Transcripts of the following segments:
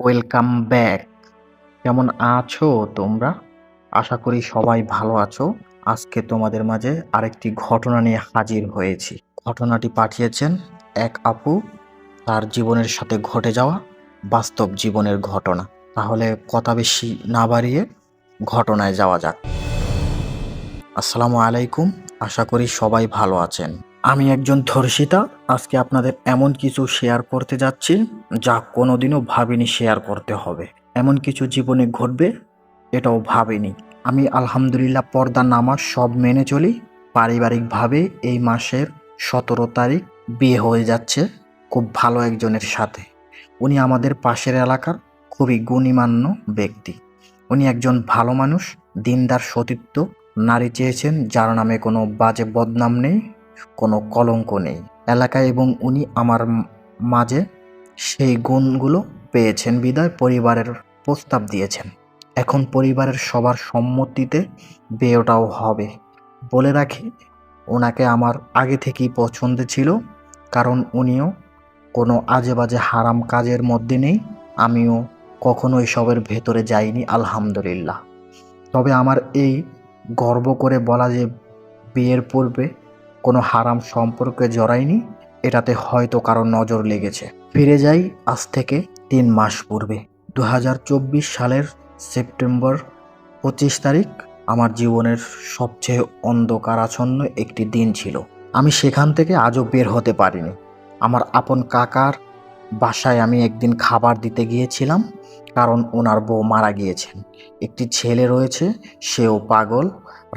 Welcome back কেমন আছো তোমরা? আশা করি সবাই ভালো আছো। আজকে তোমাদের মাঝে আরেকটি ঘটনা নিয়ে হাজির হয়েছি। ঘটনাটি পাঠিয়েছেন এক আপু। তার জীবনের সাথে ঘটে যাওয়া বাস্তব জীবনের ঘটনা। তাহলে কথা বেশি না বাড়িয়ে ঘটনায় যাওয়া যাক। আসসালামু আলাইকুম। আশা করি সবাই ভালো আছেন। আমি একজন ধর্ষিতা, আজকে আপনাদের এমন কিছু শেয়ার করতে যাচ্ছি, যা কোনোদিনও ভাবিনি শেয়ার করতে হবে। এমন কিছু জীবনে ঘটবে, এটাও ভাবিনি। আমি আলহামদুলিল্লাহ পর্দা নামাজ সব মেনে চলি। পারিবারিকভাবে এই মাসের সতেরো তারিখ বিয়ে হয়ে যাচ্ছে খুব ভালো একজনের সাথে। উনি আমাদের পাশের এলাকার খুবই গুণীমান্য ব্যক্তি। উনি একজন ভালো মানুষ, দিনদার সতীত্ব নারী চেয়েছেন, যার নামে কোনো বাজে বদনাম নেই। কোনো কলঙ্ক নেই। এলাকায় এবং উনি আমার মাঝে সেই গুণগুলো পেয়েছেন বিদায়, পরিবারের প্রস্তাব দিয়েছেন। এখন পরিবারের সবার সম্মতিতে বিয়েটাও হবে বলে রাখি। ওনাকে আমার আগে থেকেই পছন্দ ছিল, কারণ উনিও কোনো আজে বাজে হারাম কাজের মধ্যে নেই। আমিও কখনো এসবের ভেতরে যাইনি, আলহামদুলিল্লাহ। তবে আমার এই গর্ব করে বলা যে বিয়ের পূর্বে কোনো হারাম সম্পর্কে জড়াইনি এটাতে হয়তো কারও নজর লেগেছে। ফিরে যাই আজ থেকে তিন মাস পূর্বে। দু হাজার চব্বিশ সালের সেপ্টেম্বর পঁচিশ তারিখ আমার জীবনের সবচেয়ে অন্ধকারাচ্ছন্ন একটি দিন ছিল। আমি সেখান থেকে আজও বের হতে পারিনি। আমার আপন কাকার বাসায় আমি একদিন খাবার দিতে গিয়েছিলাম, কারণ ওনার বউ মারা গিয়েছেন। একটি ছেলে রয়েছে, সেও পাগল,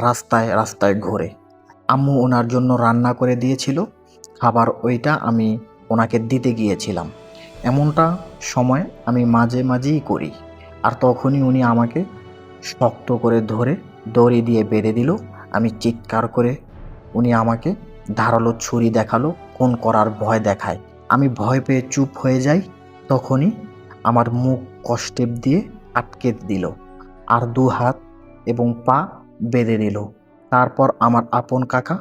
রাস্তায় রাস্তায় ঘোরে। আম্মু ওনার জন্য রান্না করে দিয়েছিল। খাবার ওইটা আমি ওনাকে দিতে গিয়েছিলাম। এমনটা সময় আমি মাঝে মাঝেই করি। আর তখনই উনি আমাকে শক্ত করে ধরে দড়ি দিয়ে বেঁধে দিল। আমি চিৎকার করে উনি আমাকে ধারালো ছুরি দেখাল, কোন করার ভয় দেখায়। আমি ভয় পেয়ে চুপ হয়ে যাই। তখনই আমার মুখ কষ্টেপ দিয়ে আটকে দিল। আর দু হাত এবং পা বেঁধে দিল তারপর আমার আপন কাকা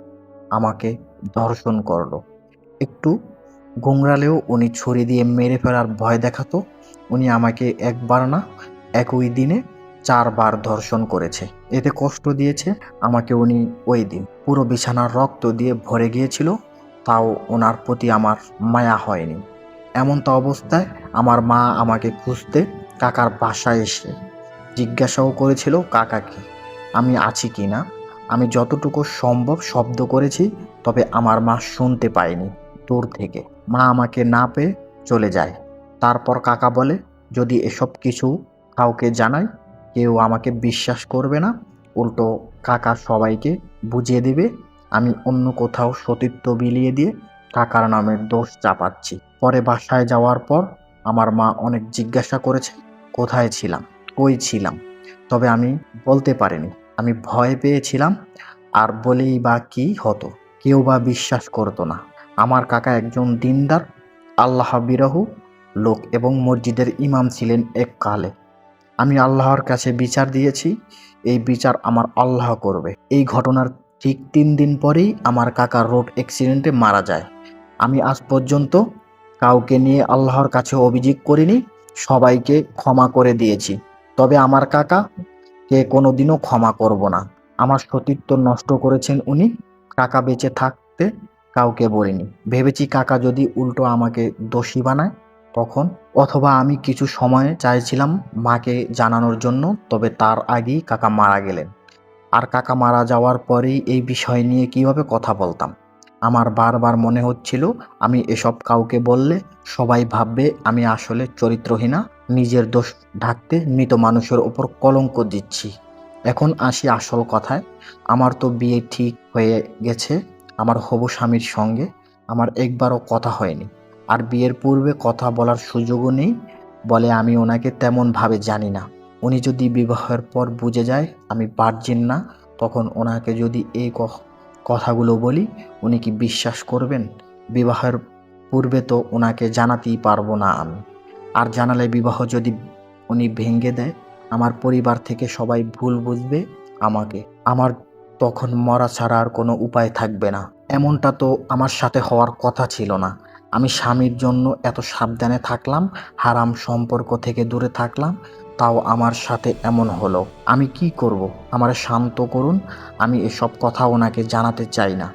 আমাকে ধর্ষণ করল। একটু গোংরালেও উনি ছুরি দিয়ে মেরে ফেলার ভয় দেখাতো। উনি আমাকে একবার না একই দিনে চারবার ধর্ষণ করেছে। এতে কষ্ট দিয়েছে আমাকে উনি ওই দিন। পুরো বিছানার রক্ত দিয়ে ভরে গিয়েছিল, তাও ওনার প্রতি আমার মায়া হয়নি। এমন তো অবস্থায় আমার মা আমাকে খুঁজতে কাকার বাসায় এসে জিজ্ঞাসাও করেছিল কাকাকে আমি আছি কি না? আমি যতটুকু সম্ভব শব্দ করেছি, তবে আমার মা শুনতে পায়নি দূর থেকে। মা আমাকে না পেয়ে চলে যায়। তারপর কাকা বলে, যদি এসব কিছু কাউকে জানাই, কেউ আমাকে বিশ্বাস করবে না, উল্টো কাকা সবাইকে বুঝিয়ে দিবে, আমি অন্য কোথাও সতীত্ব বিলিয়ে দিয়ে কাকার নামের দোষ চাপাচ্ছি। পরে বাসায় যাওয়ার পর আমার মা অনেক জিজ্ঞাসা করেছে, কোথায় ছিলাম? কই ছিলাম? তবে আমি বলতে পারিনি। আমি ভয় পেয়েছিলাম, আর বলেই বা কি হতো? কেউ বা বিশ্বাস করতো না। আমার কাকা একজন দিনদার, আল্লাহ বিরহু লোক এবং মসজিদের ইমাম ছিলেন এক কালে আমি আল্লাহর কাছে বিচার দিয়েছি, এই বিচার আমার আল্লাহ করবে। এই ঘটনার ঠিক তিন দিন পরেই আমার কাকা রোড অ্যাক্সিডেন্টে মারা যায়। আমি আজ পর্যন্ত কাউকে নিয়ে আল্লাহর কাছে অভিযোগ করিনি, সবাইকে ক্ষমা করে দিয়েছি। তবে আমার কাকা কে কোনোদিনও ক্ষমা করব না। আমার সতীত্ব নষ্ট করেছেন উনি। কাকা বেঁচে থাকতে কাউকে বলিনি। ভেবেছি কাকা যদি উল্টো আমাকে দোষী বানায় তখন, অথবা আমি কিছু সময় চাইছিলাম মাকে জানানোর জন্য, তবে তার আগেই কাকা মারা গেলেন। আর কাকা মারা যাওয়ার পরেই এই বিষয় নিয়ে কীভাবে কথা বলতাম? আমার বারবার মনে হচ্ছিল, আমি এসব কাউকে বললে সবাই ভাববে আমি আসলে চরিত্রহীনা, নিজের দোষ ঢাকতে মৃত মানুষের ওপর কলঙ্ক দিচ্ছি। এখন আসি আসল কথায়, আমার তো বিয়ে ঠিক হয়ে গেছে, আমার হবু স্বামীর সঙ্গে আমার একবারও কথা হয়নি। আর বিয়ের পূর্বে কথা বলার সুযোগও নেই, বলে আমি ওনাকে তেমনভাবে জানি না। উনি যদি বিবাহের পর বুঝে যায় আমি পারজিন না, তখন ওনাকে যদি এই কথাগুলো বলি, উনি কি বিশ্বাস করবেন? বিবাহের পূর্বে তো ওনাকে জানাতেই পারব না আমি। আর জানালে বিবাহ যদি উনি ভেঙে দেয়, আমার পরিবার থেকে সবাই ভুল বুঝবে আমাকে। আমার তখন মরা ছাড়া আর কোনো উপায় থাকবে না। এমনটা তো আমার সাথে হওয়ার কথা ছিল না। আমি স্বামীর জন্য এত সাবধানে থাকলাম, হারাম সম্পর্ক থেকে দূরে থাকলাম তাও আমার সাথে এমন হলো। আমি কি করব? আমার শান্ত করুন। আমি এসব কথা ওনাকে জানাতে চাই না।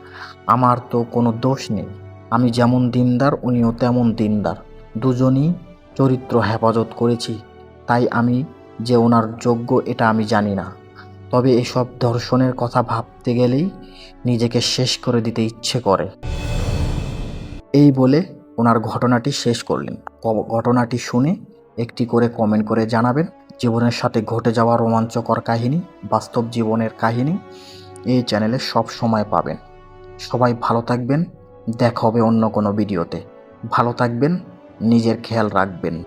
আমার তো কোনো দোষ নেই। আমি যেমন দিনদার, উনিও তেমন দিনদার। দুজনই চরিত্র হেফাজত করেছি। তাই আমি যে ওনার যোগ্য, এটা আমি জানি না। তবে এসব ধর্ষণের কথা ভাবতে গেলেই নিজেকে শেষ করে দিতে ইচ্ছে করে। এই বলে ওনার ঘটনাটি শেষ করলেন। ঘটনাটি শুনে একটি করে কমেন্ট করে জানাবেন। জীবনের সাথে ঘটে যাওয়া রোমাঞ্চকর কাহিনী, বাস্তব জীবনের কাহিনী এই চ্যানেলে সব সময় পাবেন। সবাই ভালো থাকবেন। দেখা হবে অন্য কোনো ভিডিওতে ভালো থাকবেন। নিজের খেয়াল রাখবেন।